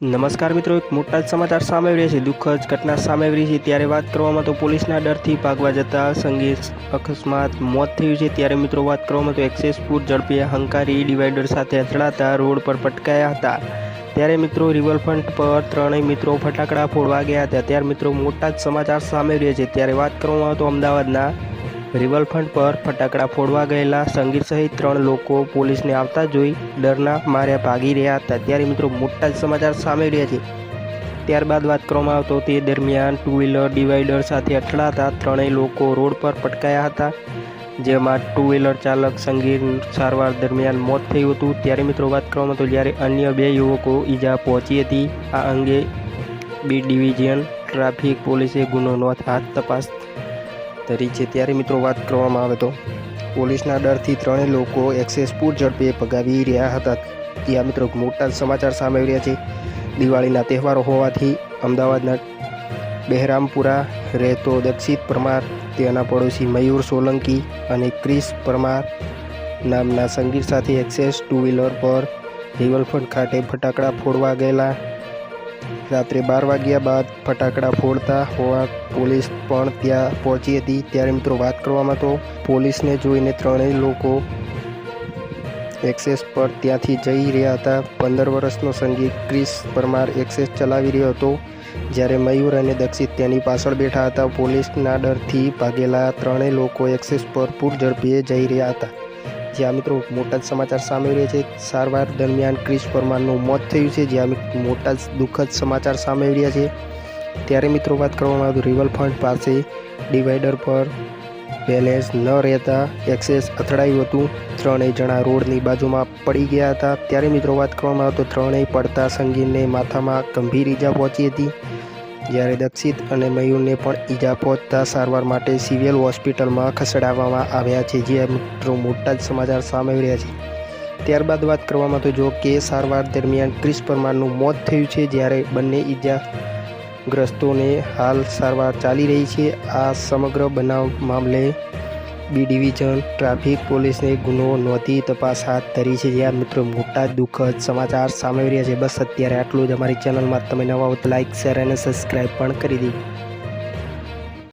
નમસ્કાર મિત્રો, એક મોટા જ સમાચાર સામે આવી રહ્યા છે. દુઃખદ ઘટના સામે આવી છે. ત્યારે વાત કરવામાં તો પોલીસના ડરથી ભાગવા જતા સંગીત અકસ્માત મોત થયું છે. ત્યારે મિત્રો વાત કરવામાં તો એક્સેસપુર ઝડપી હંકારી ડિવાઈડર સાથે અથડાતા રોડ પર પટકાયા હતા. ત્યારે મિત્રો રિવરફ્રન્ટ પર ત્રણેય મિત્રો ફટાકડા ફોડવા ગયા હતા. ત્યારે મિત્રો મોટા જ સમાચાર સામે આવ્યા છે. ત્યારે વાત કરવામાં તો અમદાવાદના રિવરફ્રન્ટ પર ફટાકડા ફોડવા ગયેલા સંગીત સહિત ત્રણ લોકો પોલીસને આવતા જોઈ ડરના માર્યા ભાગી રહ્યા હતા. ત્યારે મિત્રો મોટા જ સમાચાર સામે રહ્યા છે. ત્યારબાદ વાત કરવામાં આવતો તે દરમિયાન ટુ વ્હીલર ડિવાઈડર સાથે અથડાતા ત્રણેય લોકો રોડ પર પટકાયા હતા. જેમાં ટુ વ્હીલર ચાલક સંગીત સારવાર દરમિયાન મોત થયું હતું. ત્યારે મિત્રો વાત કરવામાં તો જ્યારે અન્ય બે યુવકો ઈજા પહોંચી હતી. આ અંગે બી ડિવિઝન ટ્રાફિક પોલીસે ગુનો નોંધ હાથ તપાસ ધરી છે ત્યારે મિત્રો વાત કરવામાં આવે તો પોલીસના ડરથી ત્રણેય લોકો એક્સેસ પૂર ઝડપે ભગાવી રહ્યા હતા. ત્યાં મિત્રો મોટા સમાચાર સામે રહ્યા છે. દિવાળીના તહેવારો હોવાથી અમદાવાદના બહેરામપુરા, રહેતો દક્ષિત પરમાર તેના પડોશી મયુર સોલંકી અને ક્રિસ પરમાર નામના સંગીત સાથે એક્સેસ ટુ વ્હીલર પર રિવરફ્રન્ટ ખાતે ફટાકડા ફોડવા ગયેલા રાત્રે બાર વાગ્યા બાદ ફટાકડા ફોડતા હોવા પોલીસ પણ ત્યાં પહોંચી હતી. ત્યારે મિત્રો વાત કરવામાં તો પોલીસને જોઈને ત્રણેય લોકો એક્સેસ પર ત્યાંથી જઈ રહ્યા હતા. પંદર વર્ષનો સંગીત ક્રિસ પરમાર એક્સેસ ચલાવી રહ્યો હતો. જ્યારે મયુર અને દક્ષિત તેની પાછળ બેઠા હતા, પોલીસના ડરથી ભાગેલા ત્રણેય લોકો એક્સેસ પર પૂર ઝડપીએ જઈ રહ્યા હતા. જ્યાં મિત્રો મોટા જ સમાચાર સામે રહ્યા છે. સારવાર દરમિયાન ક્રિસ પરમારનું મોત થયું છે જ્યાં મોટા જ દુઃખદ સમાચાર સામે રહ્યા છે. ત્યારે મિત્રો વાત કરવામાં આવે તો રિવરફ્રન્ટ પાસે ડિવાઈડર પર બેલેન્સ ન રહેતા એક્સેસ અથડાયું હતું. ત્રણેય જણા રોડની બાજુમાં પડી ગયા હતા. ત્યારે મિત્રો વાત કરવામાં આવે તો ત્રણેય પડતા સંગીતને માથામાં ગંભીર ઈજા પહોંચી હતી. જ્યારે દક્ષિત અને મયુરને પણ ઈજા પહોંચતા સારવાર માટે સિવિલ હોસ્પિટલમાં ખસેડાવવામાં આવ્યા છે, જે મિત્રો મોટા જ સમાચાર સામે રહ્યા છે. ત્યારબાદ વાત કરવામાં તો જો કે સારવાર દરમિયાન ક્રિસ પરમારનું મોત થયું છે, જ્યારે બંને ઈજાગ્રસ્તોને હાલ સારવાર ચાલી રહી છે. આ સમગ્ર બનાવ મામલે બી ડિવિઝન, ટ્રાફિક પોલીસને ગુનો નોંધી તપાસ હાથ ધરી છે. જ્યાં મિત્રો મોટા દુઃખદ સમાચાર સામે રહ્યા છે. બસ અત્યારે આટલું જ. અમારી ચેનલમાં તમે નવા લાઇક શેર અને સબસ્ક્રાઈબ પણ કરી દીધું